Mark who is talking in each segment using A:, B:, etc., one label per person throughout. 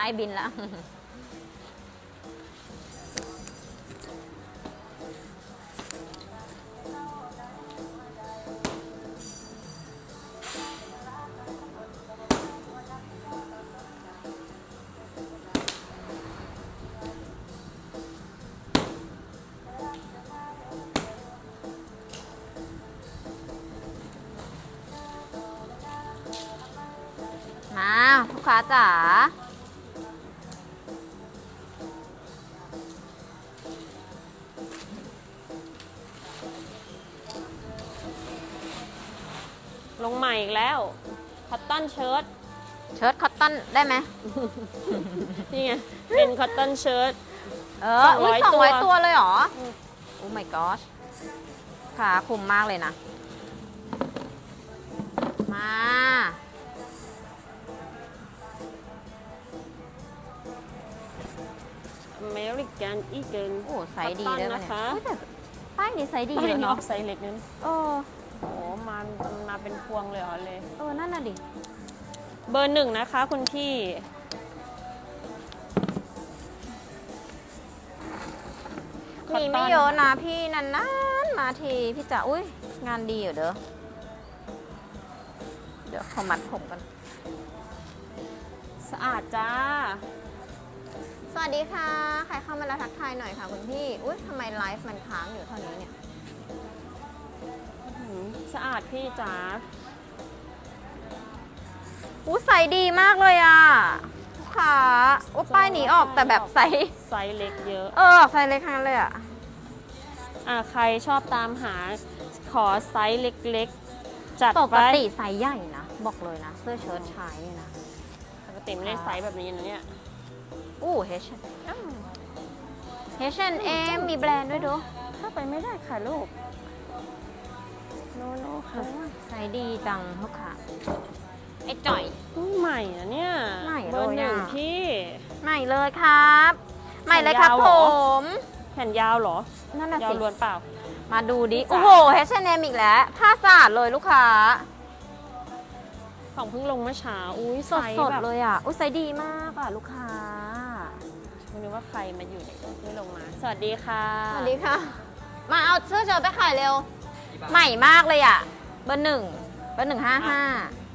A: ต้บินแล้ว มาลูกค้าจ๋า
B: เชิ้ต
A: เชิ้ตคอตตอนได้ไหม
B: นี่ไง เป็นคอตตอนเชิ้ต
A: เอออุ้ย
B: 200
A: สองร้อย
B: ตัว
A: ตัวเลยเหรอ
B: อืม
A: โอ้ my gosh ขาคุมมากเลยนะ มา
B: อเมริกันอีเกิน
A: โอ้ไซส์ดีด้วย
B: คอ
A: ปะ
B: ต
A: เนี่ย
B: ตอนนะคะ
A: อุ๊ยแต่ป้ายนี้ไซส์ดี
B: ไม่
A: เลย
B: เนาะ
A: เนาะ
B: ไซส์เล็กนั้น
A: เออ
B: โอ้มามันมาเป็นพวงเลยเหรอเลย
A: เออ นั่นน่ะดิ
B: เบอร์หนึ่งนะคะคุณพี่ คอตตอน
A: มีไม่เยอะนะพี่นานๆมาทีพี่จ๋าอุ้ยงานดีอยู่เด้อ เดี๋ยวขอมัดผมกัน
B: สะอาดจ้า
A: สวัสดีค่ะ ใครเข้ามาแล้วทักทายหน่อยค่ะคุณพี่ อุ้ยทำไมไลฟ์มันค้างอยู่เท่านี้เนี่ย
B: หืมสะอาดพี่จ๋า
A: อู้ใสดีมากเลยอะลูกค้าว่าป้ายหนีออกแต่แบบใส
B: ไซส์เล็กเยอะ
A: เออออกใสเล็กทั้งนั้นเลยอะ
B: อะใครชอบตามหาขอไซส์เล็กๆ จัด
A: ป
B: ไป
A: กติไซส์ใหญ่นะ บอกเลยนะ เสื้อเชิ้ตชายเนี่ยนะ
B: ปกติไม่ได้ไซส์แบบนี้นะเนี่ย
A: อู้ H H&M มีแบรนด์ด้วยดู
B: ถ้าไปไม่ได้ค่ะลูก โนโนค่ะ
A: ไซส์ดีจังลูกค้า ไอ้จ่อย
B: อุ๊ยใหม่นะเนี่ย
A: ใหม่
B: เบอร์
A: เลย
B: หนึ่ง
A: อะ
B: พี่
A: ใหม่เลยครับ ใหม่เลยครับ
B: ยาว
A: ผ
B: เหรอ
A: ม
B: แขนยาวเหรอ
A: นั่นน่ะ
B: ยาว
A: สิ
B: ล้วนเปล่า
A: มาดูดิ
B: จ้ะ
A: โอ้โห H&M อีกแล้ว ผ้าสะอาดเลยลูกค้า
B: ของเพิ่งลงเมื่อเช้าอุ้ย
A: ส
B: ไซ
A: ด
B: ส์
A: สด
B: แบบ
A: เลยอะ อุ้ยไซส์ดีมากอะ ลูกค้า
B: ไม่รู้ว่าใครมาอยู่ในที่ลงมา สวัสดีค่ะ
A: สวัสดีค่ะ มาเอาเสื้อเชิ้ตไปขายเร็ว ใหม่มากเลยอะ เบอร์หนึ่ง เบอร์หนึ่งห้าห้า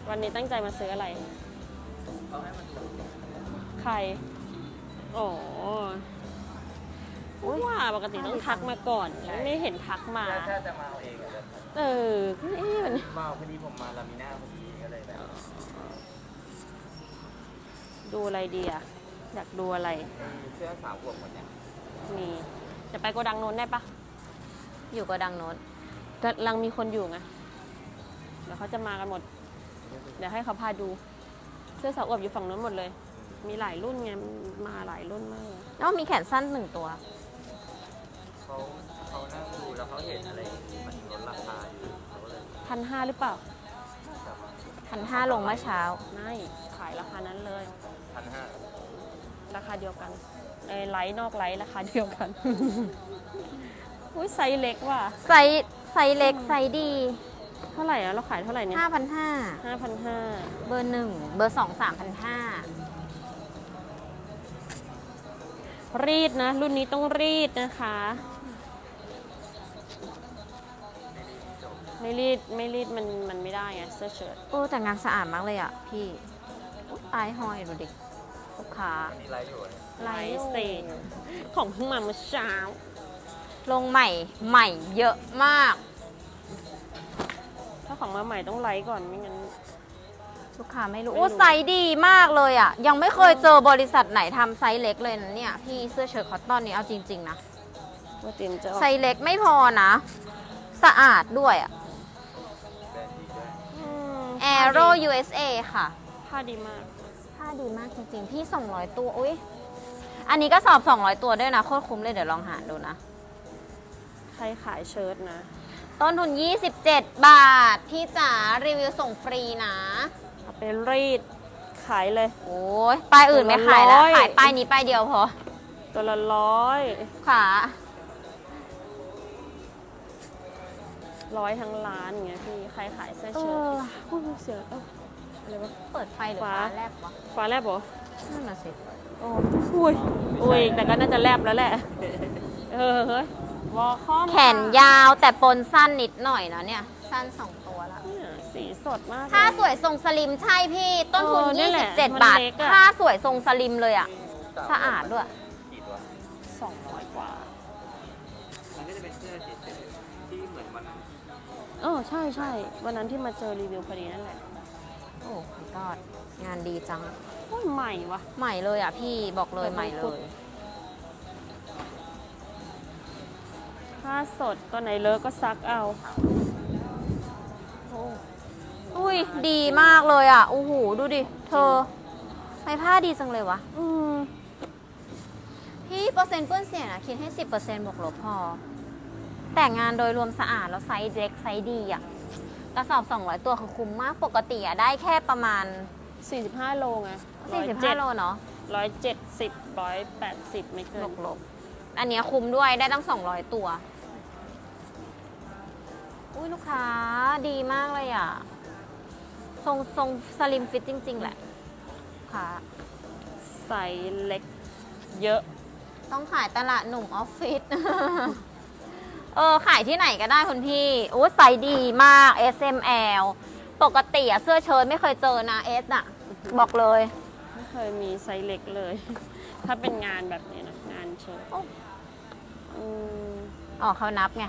B: วันนี้ตั้งใจมาซื้ออะไรใครโอ้ว่าปกติต้องทักมาก่อน ไม่เห็นทักมา
C: ถ้าถ้าจะมาเอาเองอะจะ
B: เออเอ๊ะมัน
C: มาเอาพอดีผมมาลามิน่าพอดีก็เลยแบบ
B: ดูอะไรดีอะอยากดูอะไร
C: มีเสื้อสาวขวบหมดเนี่ย
B: มีจะไปโกดังโน้นได้ปะ
A: อยู่กระดังโน้น
B: กำลังมีคนอยู่ไงเดี๋ยวเขาจะมากันหมด เดี๋ยวให้เขาพาดูเสื้อสาวอวบอยู่ฝั่งโน้นหมดเลย มีหลายรุ่นไงมาหลายรุ่นมากเลย
A: แล้วมีแขนสั้นหนึ่งตัว
C: เขาเขานั่งดูแล้วเขาเห็นอะไรมันลดราคาอยู่เขาก็เลย
B: พันห้าหรือเปล่า
C: จับ
A: พันห้าลงเมื่อเช้า
B: ไม่ขายราคานั้นเลย
C: พันห้า
B: ราคาเดียวกันในไลท์นอกไลท์ราคาเดียวกันอุ้ยไซส์เล็กว่ะ
A: ไซส์ไซส์เล็กไซส์ดี
B: เท่าไหร่อะเราขายเท่าไหร่เนี่ย
A: ห้าพันห้า
B: ห้าพันห้า
A: เบอร์หนึ่งเบอร์สองสามพันห้า
B: รีดนะ รุ่นนี้ต้องรีดนะคะ ไม่รีดไม่รีดมันมันไม่ได้ไงเสื้อเชิ้ต
A: โอ้แต่งานสะอาดมากเลยอะพี่อุ๊ยตายห้อยดูดิลูกค้า
C: อันนี้ไลฟ์อยู่เนี่ย
B: ไลท์สเตทของเพิ่งมาเมื่อเช้า
A: ลงใหม่ใหม่เยอะมาก
B: ถ้าของมาใหม่ต้องไลท์ก่อนไม่งั้น
A: ลูกค้าไม่รู้
B: ไม่รู้
A: โอ้ไซส์ดีมากเลยอะ ยังไม่เคยเจอบริษัทไหนทำไซส์เล็กเลยนะเนี่ย พี่เสื้อเชิ้ตคอตตอนนี้เอาจริง ๆ นะ
B: ว่าเตรียมจะออก
A: ไซส์เล็กไม่พอนะ สะอาดด้วยอะ
C: แบรนด์ดีด้วย
B: อืม
A: Aero USA ค่ะ
B: ผ้าดีมาก
A: ผ้าดีมากจริงๆ พี่ 200 ตัว อุ้ยอันนี้ก็สอบ 200 ตัวด้วยนะ โคตรคุ้มเลยเดี๋ยวลองหาดูนะ
B: ใครขายเชิ้ตนะ
A: ต้นทุน 27 บาท พี่จ๋ารีวิวส่งฟรีนะ
B: เอาไปรีดขายเลย
A: โอ้ยป้ายอื่นไม่ขายแล้ว
B: ร้อย
A: ขายป้ายนี้ป้ายเดียวพอ
B: ตัวละร้อย
A: ค่ะ
B: ร้อยทั้งร้านอย่างเงี้ยพี่ ใครขายเสื้อ
A: เอ
B: เชิ้ต
A: อ
B: อุ้ยเสียงเอ้าอะไรวะ
A: เปิดไฟหรือ
B: ฟ้า
A: ฟ้าแลบวะ
B: ฟ้าแลบเหรอ
A: นั่นน่ะสิ
B: โอ้อุ้ยอุ้ยแต่ก็น่าจะแลบแล้วแหละ เออเฮ้ย วอลคอม
A: แขนยาวแต่ปนสั้นนิดหน่อยนะเนี่ย สั้นสองตัวละ
B: เนี่ยสีสดมาก
A: ถ้า
B: เลย
A: สวยทรงสลิมใช่พี่ ต้นทุน
B: เออนี่แหละมัน
A: 27 บาท
B: เล็กอะ
A: ถ้าสวยทรงสลิมเลยอะ สะอาดด้วย
C: กี่ตัว
B: สองร้อยกว่า
C: มันก็จะเป็นเสื้อเฉยๆที่เหมือนวันนั้น
B: เออใช่ใช่วันนั้นที่มาเจอรีวิวพอดีนั่นแหละ
A: โอ้ my god งานดีจัง
B: โอ้ยใหม่วะ
A: ใหม่เลยอะพี่บอกเลย
B: แบบ
A: ใหม่เล
B: พุธ
A: ย
B: ผ้าสดตัวไหนเลอะก็ซักเอาโอ้
A: อุ้ยดีมากเลยอะโอ้โหดูดิ เธอไมผ้าดีจังเลยวะ
B: อืม
A: พี่เปอร์เซ็นต์เปื้อนเสียนะคิดให้10%บวกลบพอ แต่งานโดยรวมสะอาดแล้วไซส์เล็กไซส์ดีอะกระสอบ 200 ตัวคือคุ้มมากปกติอะได้แค่ประมาณ
B: 45 โลไง
A: 45 โลเนาะ
B: ร้อยเจ็ดสิบร้อยแปดสิบไม่เกิ
A: บ
B: น
A: วกลบอันเนี้ยคุ้มด้วยได้ตั้ง 200 ตัว อุ้ยลูกค้าดีมากเลยอะ ทรงทรงสลิมฟิตจริง ๆ แหละลูกค้า
B: ใส่เล็กเยอะ
A: ต้องขายตลาดหนุ่มออฟฟิศ เออ ขายที่ไหนก็ได้คุณพี่โอ้ไซส์ดีมาก S M L ปกติอะเสื้อเชิ้ตไม่เคยเจอนะ S อะบอกเลย
B: ไม่เคยมีไซส์เล็กเลย ถ้าเป็นงานแบบนี้นะ งานเชิ้ต
A: โอ้
B: อืม
A: อ๋อเขานับไง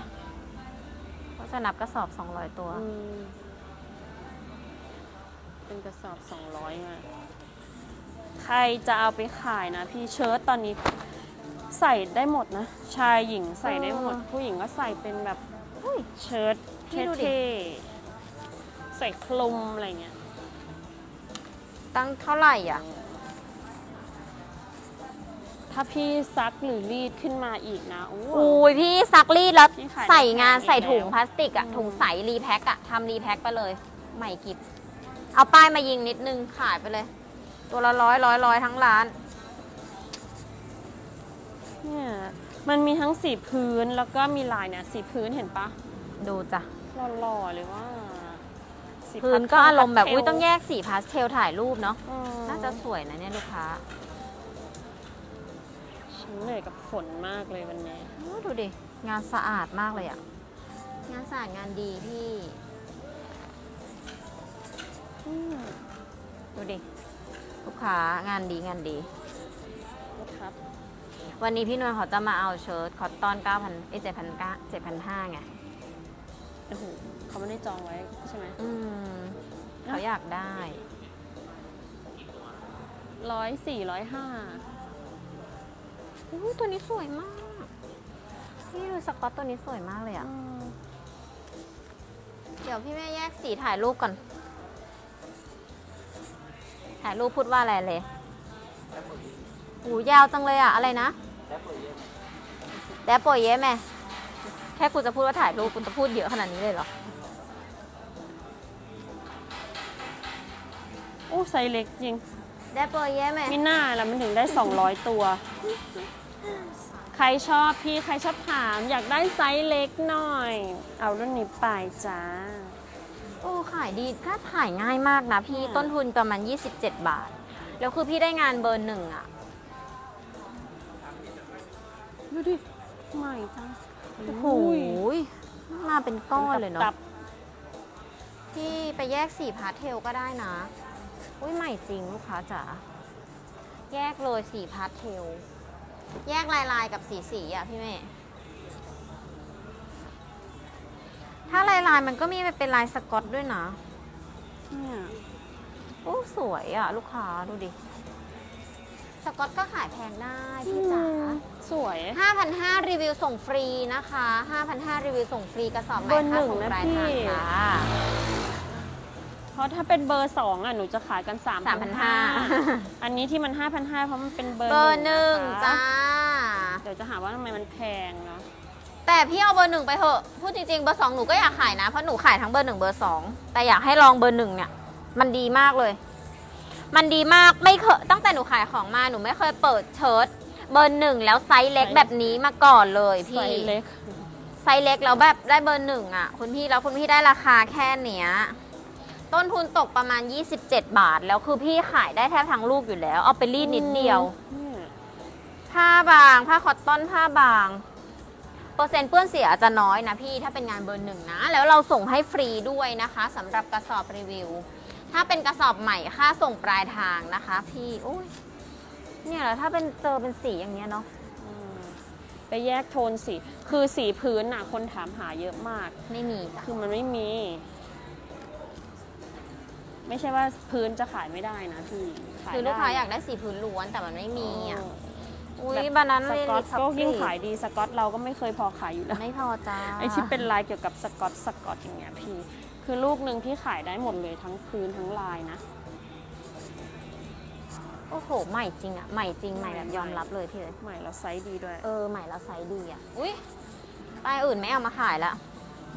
A: เขาจะนับกระสอบ 200 ตัว
B: อืมเป็นกระสอบ200ไงใครจะเอาไปขายนะ พี่เชิ้ตตอนนี้ใส่ได้หมดนะ ชายหญิงใส่ได้หมด
A: เออ
B: ผู้หญิงก็ใส่เป็นแบบ
A: อุ้ย
B: เชิ้ต
A: พี่ดูดิ
B: เท่ๆใส่คลุมอะไรเงี้ย
A: ตั้งเท่าไหร่อะ
B: ถ้าพี่ซักหรือรีดขึ้นมาอีกนะโอ้
A: อุ้ยพี่ซักรีดแล้ว
B: พี่ขาย
A: ใส่งาน
B: ได้แพง
A: ใส่ถุง
B: แล้ว
A: พลาสติกอะ
B: อืม
A: ถุงใสรีแพ็คอะทำรีแพ็คไปเลยใหม่กิบเอาป้ายมายิงนิดนึงขายไปเลย ตัวละร้อยร้อยร้อยทั้งร้าน
B: เนี่ยมันมีทั้งสีพื้นแล้วก็มีลายเนี่ยสีพื้นเห็นปะ
A: ดูจ้ะ
B: หล่อๆเลยว่าสี
A: พื้นก็อารมณ์แบบ
B: พาสเทล
A: อุ้ยต้องแยกสีพาสเทลถ่ายรูปเนาะ
B: อืม
A: น่าจะสวยนะเนี่ยลูกค้า
B: ฉันเหนื่อยกับฝนมากเลยวันนี้
A: โอ้ดูดิ งานสะอาดมากเลยอะงานสะอาดงานดีพี่
B: อืม
A: ดูดิ ลูกค้างานดีงานดี
B: นะครับ
A: วันนี้พี่นวลเขาจะมาเอาเชิ้ตคอตตอน 9,000เอ้ย7,900 7,500ไง
B: โอ้โหเขาไม่ได้จองไว้ใช่ไหม
A: อืม เขาอยากได้
B: ร้อยสี่ร้อยห้า
A: อู้ตัวนี้สวยมากพี่ดูสกอตตัวนี้สวยมากเลยอะ เดี๋ยวพี่แม่แยกสีถ่ายรูปก่อน ถ่ายรูปพูดว่าอะไรเลยหูยาวจังเลยอะอะไรนะ
C: แล้วเปิดเยอะ
A: แดปโปยเย่แม่ แค่กูจะพูดว่าถ่ายรูปกูจะพูดเยอะขนาดนี้เลยเหรอ
B: โอ้ไซส์เล็กจริง
A: แดปโปยเย่แม่
B: ไม่น่าละมันถึงได้ 200 ตัว ใครชอบพี่ใครชอบถามอยากได้ไซส์เล็กหน่อย เอารุ่นนี้ไปจ้า
A: โอ้ขายดีก็ขายง่ายมากนะพี่
B: อืม
A: ต้นทุนประมาณ 27 บาท แล้วคือพี่ได้งานเบอร์หนึ่งอะ
B: ดูดิ ใหม่จัง
A: โอ้โหมาเป็นก้อนเลยเนาะ
B: ตับ
A: พี่ไปแยกสีพาสเทลก็ได้นะ อุ้ยใหม่จริงลูกค้าจ๋าแยกเลยสีพาสเทล แยกลายลายๆกับสีสีอะพี่เมย์ถ้าลายลายๆมันก็มีเป็นลายสกอตด้วยนะ
B: ๆเนี่ย
A: โอ้สวยอะ ลูกค้าดูดิ สกอตก็ขายแพงได้พี่จ๋า
B: สวย
A: 5,500 รีวิวส่งฟรีนะคะ 5,500 รีวิวส่งฟรีกระสอบให
B: เบ
A: ม่
B: อร์ห
A: ค่า
B: นึ่ง
A: ส่ง
B: นะ
A: ปลายทาง
B: พี่
A: ค่ะ
B: เพราะถ้าเป็นเบอร์สองอะหนูจะขายกัน3 5 0 0
A: 3,500
B: อันนี้ที่มัน 5,500 เพราะมันเป็นเบอร์
A: เบอร์หนึ่งะ
B: คะ
A: จ้า
B: เดี๋ยวจะหาว่าทำไมมันแพงเนาะ
A: แต่พี่เอาเบอร์หนึ่งไปเถอะ พูดจริงๆ เบอร์สองหนูก็อยากขายนะ เพราะหนูขายทั้งเบอร์หนึ่งเบอร์สองแต่อยากให้ลองเบอร์หนึ่งเนี่ย มันดีมากเลย มันดีมากไม่เคยตั้งแต่หนูขายของมาหนูไม่เคยเปิดเชิ้ตเบอร์หนึ่งแล้วไซส์เล็กแบบนี้มาก่อนเลย
B: ไซ
A: พี่
B: ส์เล็ก
A: ไซส์เล็กแล้วแบบได้เบอร์หนึ่งอะ คุณพี่แล้วคุณพี่ได้ราคาแค่เนี้ย ต้นทุนตกประมาณ 27 บาท แล้วคือพี่ขายได้แทบทั้งลูกอยู่แล้ว เอาไปรีดนิดเดียว
B: เนี่ย
A: ผ้าบาง ผ้าคอตตอนผ้าบาง เปอร์เซ็นต์เปื้อนเสียจะน้อยนะพี่ถ้าเป็นงานเบอร์หนึ่งนะ แล้วเราส่งให้ฟรีด้วยนะคะสำหรับกระสอบรีวิว ถ้าเป็นกระสอบใหม่ค่าส่งปลายทางนะคะ พี่อุ้ยเนี่ยแล้วถ้าเป็นเจอเป็นสีอย่างเงี้ยเนาะ
B: อืมไปแยกโทนสี คือสีพื้นน่ะคนถามหาเยอะมาก
A: ไม่มีจ้ะ
B: คือมันไม่มี ไม่ใช่ว่าพื้นจะขายไม่ได้นะพี่ขาย
A: คือลูกค้า
B: ได้
A: อยากได้สีพื้นล้วนแต่มันไม่มีอะ
B: เอุ้
A: ย
B: แบบ
A: บานา
B: ส
A: น่า
B: กอต
A: ลิป
B: ก็ยิ่ง
A: ซับ
B: ขายดีสกอตเราก็ไม่เคยพอขายอยู่แล้ว
A: ไม่พอจ้า
B: ไอที่เป็นลายเกี่ยวกับสกอตสกอตอย่างเงี้ยพี่ คือลูกหนึ่งพี่ขายได้หมดเลยทั้งพื้นทั้งลายนะ
A: โอ้โห ใหม่จริงอะใหม่จริง ใหม่แบบยอมรับเลยพี่เลย
B: ใหม่แล้วไซส์ดีด้วย
A: เออ ใหม่แล้วไซส์ดีอะอุ้ยป้ายอื่นไม่เอามาขายละ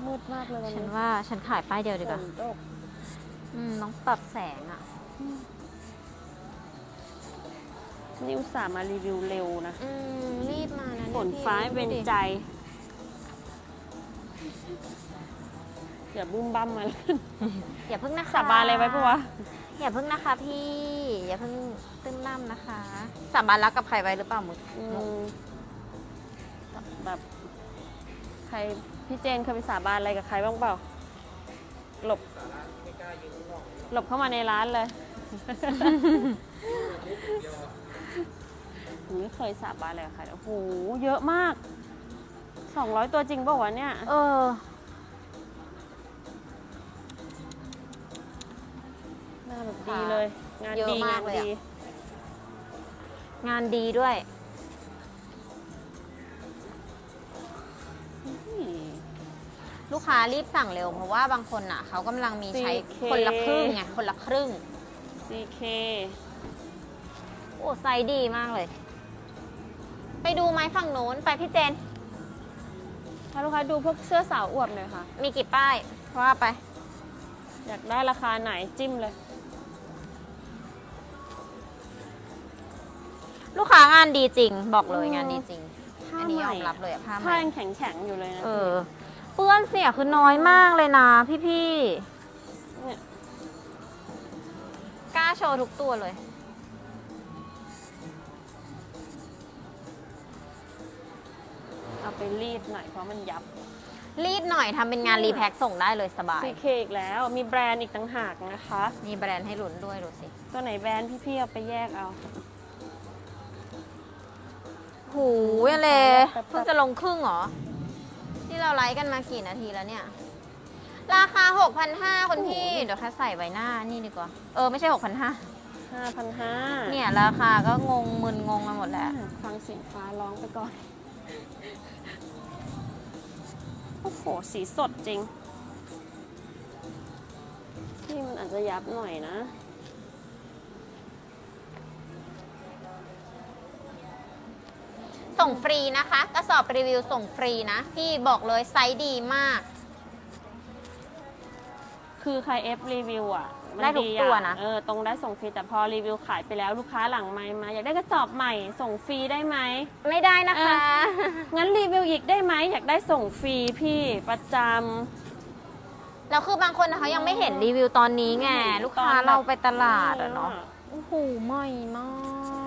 B: มืดมากเลยวัน
A: ฉัน
B: นี้
A: ว่าฉันขายป้ายเดียวดีกว่า
B: ฝนตก
A: อืมต้องปรับแสงอะ
B: นี่อุตส่าห์มารีวิวเร็วนะ
A: อืมรีบมานะเย
B: ฝน
A: พี่
B: ฟ้าเป็น
A: ดูดิ
B: ใจ อย่าบุ้มบั้มมาเลย
A: อย่าเพิ่งนะคะ
B: สาบานอะไรไว้ปะวะ
A: อย่าเพิ่งนะคะพี่ อย่าเพิ่งตึ้มน้ำนะคะ สาบานรักกับใครไว้หรือเปล่ามึง
B: อืมแบบใครพี่เจนเคยไปสาบานอะไรกับใครบ้างเปล่า หลบ หลบเข้ามาในร้านเลยผมไม่เคยสาบานอะไรกับใครเลยโอ้โห เยอะมากสองร้อยตัวจริงเปล่าวะเนี่ย
A: เออ
B: หน้าแบบดีเลย งาน
A: เยอะ
B: ดี
A: มางา
B: กน
A: เลยอะ
B: ดี
A: งานดีด้วย ลูกค้ารีบสั่งเร็ว เพราะว่าบางคนอะเขากำลังมีใช้
B: CK
A: คนละครึ่งไงคนละครึ่ง
B: CK
A: โอ้ไซส์ดีมากเลย ไปดูไหมฝั่งโน้นไปพี่เจน
B: ถ้าลูกค้าดูพวกเสื้อสาวอวบหน่อยค่ะ
A: มีกี่ป้ายว่าไป
B: อยากได้ราคาไหนจิ้มเลย
A: ลูกค้างานดีจริง บอกเลย
B: อืม
A: งานดีจริง
B: ผ้า
A: อันนี้
B: ให
A: ย
B: ม่
A: อมรับเลยอะผ้าให
B: ผ้า
A: ม่
B: ยังแข็งแข็งๆอยู่เลยนะ
A: เออ เปื้อนเสียคือน้อยมากเลยนะพี่พี่
B: เนี่ย
A: ๆกล้าโชว์ทุกตัวเลย
B: เอาไปรีดหน่อยเพราะมันยับ
A: รีดหน่อยทำเป็นงานรีแพ็คส่งได้เลยสบาย
B: CK อีกแล้วมีแบรนด์อีกต่างหากนะคะ
A: มีแบรนด์ให้ลุ้นด้วยดูสิ
B: ตัวไหนแบรนด์พี่ๆเอาไปแยกเอา
A: หูยอะไร
B: แป๊บๆ
A: เพิ่งจะลงครึ่งเหรอ ที่เราไลฟ์กันมากี่นาทีแล้วเนี่ย ราคา 6,500คุณพี่ เดี๋ยวแค่ใส่ไว้หน้านี่ดีกว่า เออ ไม่ใช่ 6,500
B: 5,500
A: เนี่ย ราคาก็งงมึนงงไปหมดแล้ว
B: ฟังเสียงฟ้าร้องไปก่อน โอ้โห สีสดจริง ที่มันอาจจะยับหน่อยนะ
A: ส่งฟรีนะคะกระสอบรีวิวส่งฟรีนะ พี่บอกเลยไซส์ดีมาก
B: คือใครเอฟรีวิวอะมัน
A: ได้ทุก
B: อ
A: ตัว
B: ย่าง
A: นะ
B: เออตรงได้ส่งฟรีแต่พอรีวิวขายไปแล้วลูกค้าหลังไมค์มา อยากได้กระสอบใหม่ส่งฟรีได้ไหม
A: ไม่ได้นะคะ
B: งั้นรีวิวอีกได้ไหมอยากได้ส่งฟรีพี่ประจ
A: แล้วคือบางคนนะเขายังไม่เห็นรีวิวตอนนี้ไงำลูกค้า
B: ตอนแบบ
A: เราไปตลาดอะเนาะโอ้โหใหม่มาก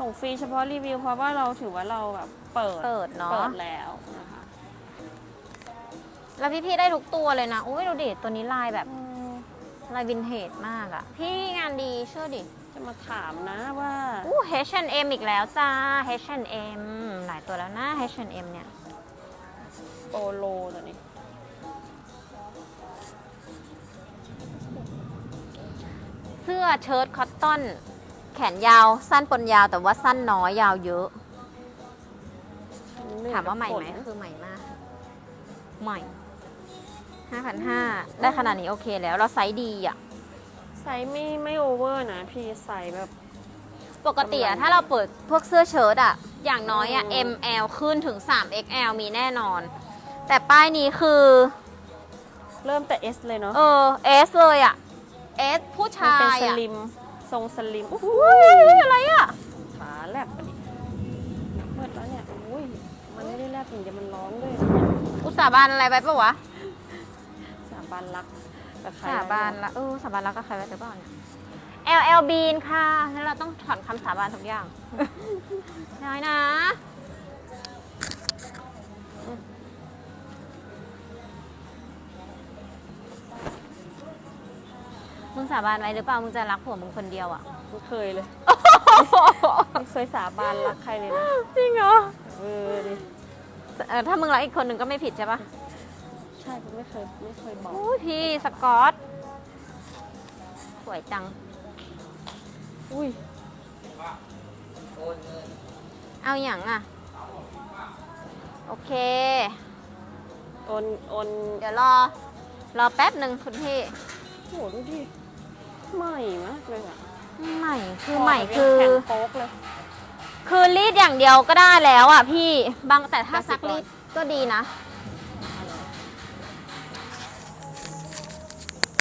B: ส่งฟรีเฉพาะรีวิวเพราะว่าเราถือว่าเราแบบเปิด
A: เปิดเนาะ
B: เปิดแล้วนะคะ
A: แล้วพี่ๆได้ทุกตัวเลยนะ อุ้ยดูดิ ตัวนี้ลายแบบ
B: อืม
A: ลายวินเทจมากอะพี่งานดีเชื่อดิ
B: จะมาถามนะว่า
A: อู้ H&M อีกแล้วจ้า H&M หลายตัวแล้วนะ H&M เนี่ย
B: โปโลตัวนี้
A: เสื้อเชิ้ตคอตตอน แขนยาวสั้นปนยาวแต่ว่าสั้นน้อยยาวเยอะ ถามว่าใหม่ไหมคือใหม่มาก ใหม่5,500ได้ขนาดนี้โอเคแล้วเราไซส์ดีอะ
B: ไซส์ไม่ไม่โอเวอร์นะ พี่ใส่แบบ
A: ปกติอะ
B: กำลัง
A: ถ้าเราเปิดพวกเสื้อเชิ้ตอะอย่างน้อยอะ
B: อืม
A: ML ขึ้นถึง 3XL มีแน่นอน แต่ป้ายนี้คือ
B: เริ่มแต่ S เลยเนาะ
A: เออ S เลยอะ S ผู้
B: มัน
A: ชา
B: เป็น
A: ย
B: ส
A: อะ
B: ลิม ทรงสลิมอุ้
A: อุ้ยอะไรอะ
B: ขาแลบไปดิเปิดแล้วเนี่ยอุ้ยมันไม่ได้แลบอย่างเดียวมันร้องด้วย
A: อุตสาห์บานอะไรไปปะวะ
B: สาบานรักกับใคร
A: สาบาน
B: ไว้
A: ละเออสาบานรักกับใครไว้หรือเปล่าเนี่ย LL Bean ค่ะแล้วเราต้องถอนคำสาบานทุกอย่างได้นะ มึงสาบานไว้หรือเปล่า มึงจะรักผัวมึงคนเดียวอะ
B: ไม่เคยเลย ไม่เคยสาบานรักใครเลยนะ
A: จริงเหรอ
B: เออดิ
A: เออถ้ามึงรักอีกคนหนึ่งก็ไม่ผิดใช่ปะ
B: ใช่ผมไม่เคยไม่เคยบอก
A: อุ้ยพี่สกอต สวยจัง
B: อุ้ย
C: โอนเงิน
A: เอาอย่างอะ โอเค
B: โอนโอน
A: เดี๋ยวรอ รอแป๊บหนึ่งคุณพี่
B: โหดูดิ ใหม่มากเลยอะ
A: ใหม่คือใหม่คือ
B: แข็งโป๊กเลย
A: คือรีดอย่างเดียวก็ได้แล้วอะพี่บางแต่ถ้าซักรีดก็ดีนะ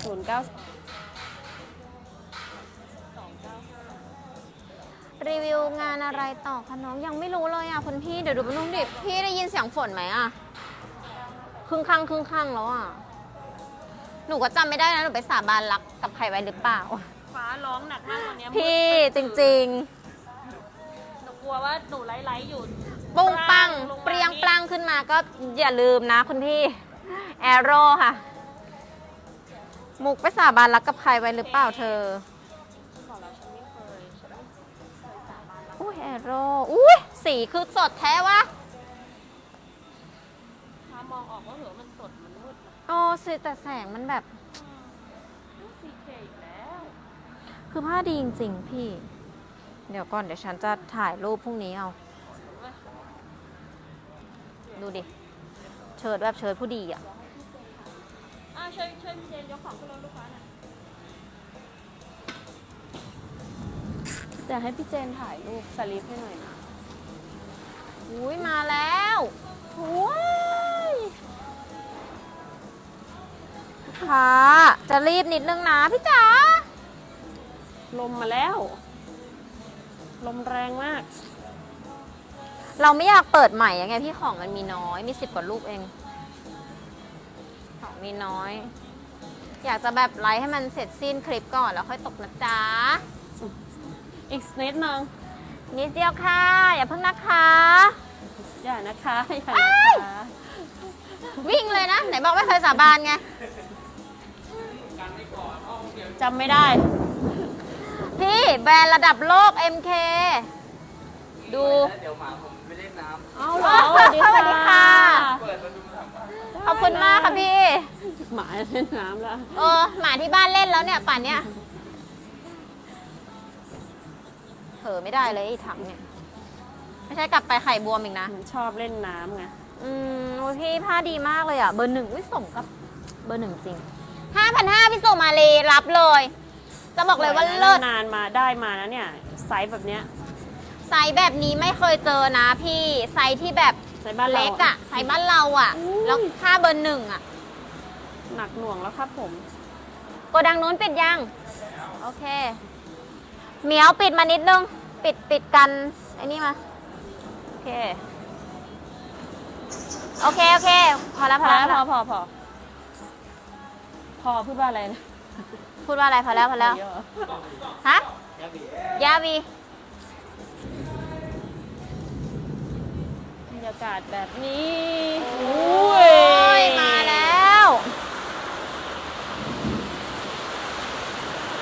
B: ศูนย์เก้า
A: รีวิวงานอะไรต่อคะน้องยังไม่รู้เลยอะคุณพี่เดี๋ยวดูไปนุ่มดิพี่ได้ยินเสียงฝนไหมอะครึ่งข้างครึ่งข้างแล้วอะ หนูก็จำไม่ได้นะหนูไปสาบานรักกับใครไว้หรือเปล่า
B: ฟ้าร้องหนักมากวันเนี้ย
A: พี่จริง
B: หนูกลัวว่าหนูไลฟ์ไลฟ์อยู่
A: ๆ ปุ้งปัง
B: ลงมา
A: เปรียงปลังขึ้นมาก็อย่าลืมนะคุณพี่แอโร่ค่ะ มุกไปสาบานรักกับใครไว้หรือเปล่าเธอ
B: บอกแล้วฉันไม่เคยฉันไม่เคยสาบานรัก
A: อุ้ยแอโร่อุ้ยสีคือสดแท้วะ
B: ถ้ามองออกว่าเหรอมันสดมันมืดนะ
A: โอ้สีแต่แสงมันแบบ
B: ซีเคอีกแล้ว
A: คือผ้าดีจริงๆพี่ เดี๋ยวก่อนเดี๋ยวฉันจะถ่ายรูปพรุ่งนี้เอา ดูดิ เชิดแบบเชิดผู้ดีอะ
B: อะช่วยช่วยพี่เจนยกของขึ้นรถลูกค้าหน่อยจะให้พี่เจนถ่ายรูปสลิปให้หน่อยนะ
A: อุ้ยมาแล้วว้าย ค่ะจะรีบนิดนึงนะพี่จ๋า
B: ลมมาแล้ว ลมแรงมาก
A: เราไม่อยากเปิดใหม่ยังไงพี่ของมันมีน้อย มีสิบกว่ารูปเอง ของมีน้อย อยากจะแบบไลฟ์ให้มันเสร็จสิ้นคลิปก่อนแล้วค่อยตกนะจ๊ะ
B: อีกนิดนึง
A: นิดเดียวค่ะ อย่าเพิ่งนะคะ
B: อย่านะคะ อย่านะคะ
A: วิ่งเลยนะ ไหนบอกไม่เคยสาบานไง
B: จำไม่ได้
A: พี่แบรนด์ระดับโลก MK ดู
C: เดี๋ยวหมาผมไปเล่นน้ำ
B: เอาเหรอสวัสดี
A: สวัสดีค่ะ
C: เปิดมาดูทำบ้าน
A: ขอบคุณมากค่ะพี่
B: หมาเล่นน้ำแล้ว
A: เออหมาที่บ้านเล่นแล้วเนี่ยป่านเนี้ยเผลอไม่ได้เลยไอ้ถังเนี่ย ไม่ใช่กลับไปไข่บวมอีกนะ
B: ชอบเล่นน้ำไง
A: อืมโอ้ยพี่ผ้าดีมากเลยอะ เบอร์หนึ่งวิสมกับ เบอร์หนึ่งจริง ห้าพันห้าพี่สุมาลีรับเลย จะบอกเลยว่าเลิศ
B: นานมาได้มานะเนี่ยไซส์แบบเนี้ย
A: ไซส์แบบนี้ไม่เคยเจอนะพี่ไซส์ที่แบบ
B: ไซส์บ้านเรา
A: เล็กอะไซส์บ้านเราอะ
B: อุ้ย
A: แล้วค่าเบอร์หนึ่งอะ
B: หนักหน่วงแล้วครับผม
A: โกดังนู้นปิดยังโอเคเหมียวปิดมานิดนึงปิดปิดกันไอ้นี่มาโอเคโอเคโอเคพอแล้ว
B: พ
A: พ
B: อ
A: อ
B: แล้
A: แล้วว
B: พอพอพอ พอพูดว่าอะไรนะ
A: พูดว่าอะไรพอแล้วพอแล้ว
B: เยอะ
A: ฮะ
C: ยาบี
A: ยาวี
B: บรรยากาศแบบนี้
A: โอ้ยมาแล้ว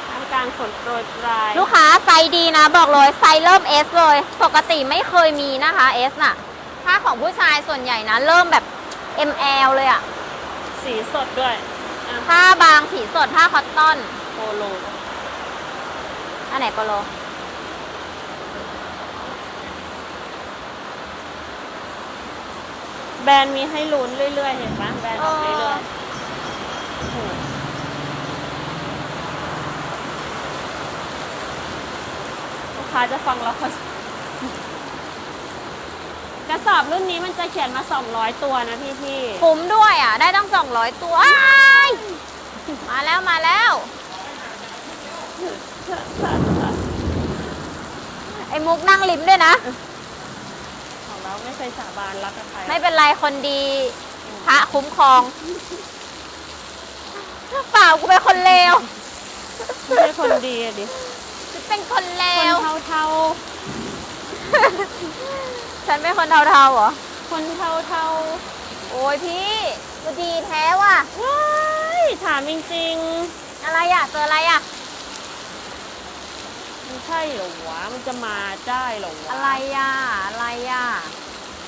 B: ทำกลารฝนโปรยปลาย
A: ลูกค้าไซส์ดีนะ บอกเลยไซส์เริ่ม S เลย ปกติไม่เคยมีนะคะ S น่ะ ถ้าของผู้ชายส่วนใหญ่นะ เริ่มแบบ ML เลยอะ
B: สีสดด้วยอะ
A: ผ้าบางสีสดผ้าคอตตอน
B: โปโล
A: อันไหนโปโล
B: แบรนด์มีให้ลุ้นเรื่อยๆ เห็นปะแบรนด์ออกเรื่อยๆโอ้โหลูกค้าจะฟังเราเขากระสอบรุ่นนี้มันจะเขียนมา 200 ตัวนะพี่พี่ๆ
A: คุ้มด้วยอะ ได้ตั้ง200ตัวอ้าย มาแล้วมาแล้ว ไอ้มุกนั่งลิ้มด้วยนะ
B: ของเราไม่เคยสาบานรักกับใคร
A: ไม่เป็นไรคนดีพระคุ้มครองพเปล่ากูเป็นคนเลว
B: ไม่ใช่คนดีอะดิ
A: ฉันเป็นคนเล
B: คน
A: ว
B: เทา
A: ฉันเป็นคนเทาๆเหรอ
B: ๆคนเทาเทา
A: โอ้ยพี่กูดีแท้ว่ะ
B: ๆว้า ยถามจริง
A: อะไรอะเจออะไรอะ
B: ๆมันใช่เหรอวะมันจะมาได้เหรอวะ
A: อะไรอะ อะไรอะ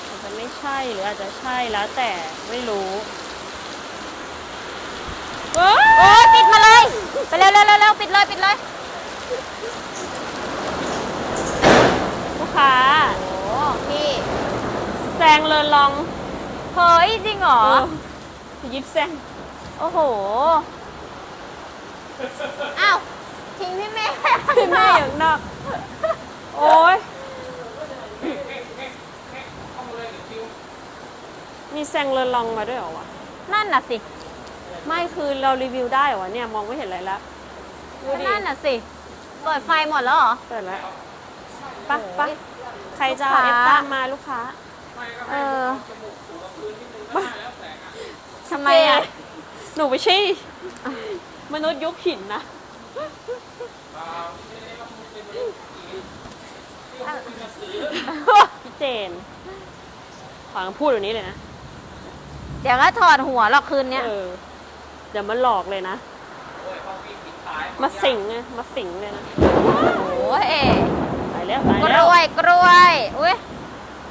B: อาจจะไม่ใช่หรืออาจจะใช่แล้วแต่ไม่รู้เอ้
A: โอ้
B: ย
A: ยปิดมาเลย ไปเร็วเร็วเร็วเร็วปิดเลยปิดเลย
B: ลูกค้า
A: โอ้พี่
B: แซงเลอลอง
A: เฮ้ยจริงเหรอ
B: เออยิบแซง
A: โอ้โห อ้าวทิ้งพี่เมย์
B: พี่แม่อย่างนอกโอ้ยมีแซงเลอลองมาด้วยเหรอวะ
A: นั่นน่ะสิ
B: ไม่คือเรารีวิวได้เหรอวะเนี่ย มองไม่เห็นอะไรแล้วดูดิ
A: นั่นน่ะสิ เปิดไฟหมดแล้วเหรอ
B: เปิดแล้วปะปะ
A: โอ้ย
B: ใครจะเอา
A: ลู
B: เอกฟ
A: ค้า
B: ตามมาลูกค้า
A: เออทำไมอะ
B: เจ๊ห นูไม่ใช่มนุษย์ยุคหินนะพี่เจนขวางพูดแบบนี้เลยนะ
A: เดี๋ยวก็ถอดหัวหรอกคืนเนี้ย
B: เออ เดี๋ยวมันหลอกเลยนะ มาสิงไงมาสิงเลยนะ
A: โอ้ย
B: ตายแล้วตาย
A: ก
B: แล้ว
A: ล้วยกล้วย อุ้ย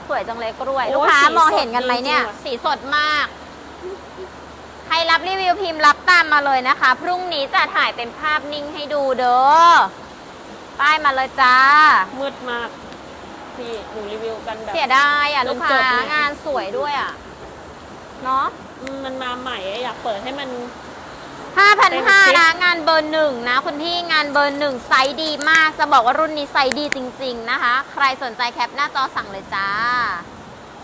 A: สวยจังเลยกล้วย
B: โอ้ย
A: ลูกค้า
B: สีสด
A: มองเห็นกันไหมเนี่ย
B: จริงๆว่ะ
A: สีสดมาก ใครรับรีวิวพิมพ์รับตามมาเลยนะคะ พรุ่งนี้จะถ่ายเป็นภาพนิ่งให้ดูเด้อป้ายมาเลยจ้า
B: มืดมาก พี่หนูรีวิวกันแบบ
A: เสียดายอะ
B: จน
A: ลูกค้า
B: จบเลย
A: งานสวยด้วยอะ เนาะ
B: อืมมันมาใหม่อะอยากเปิดให้มัน
A: ห้าพัน
B: เต็ม
A: ห้า
B: คลิป
A: นะ งานเบอร์หนึ่งนะ คุณพี่งานเบอร์หนึ่งไซส์ดีมาก จะบอกว่ารุ่นนี้ไซส์ดีจริง ๆ นะคะ ใครสนใจแคปหน้าจอสั่งเลยจ้า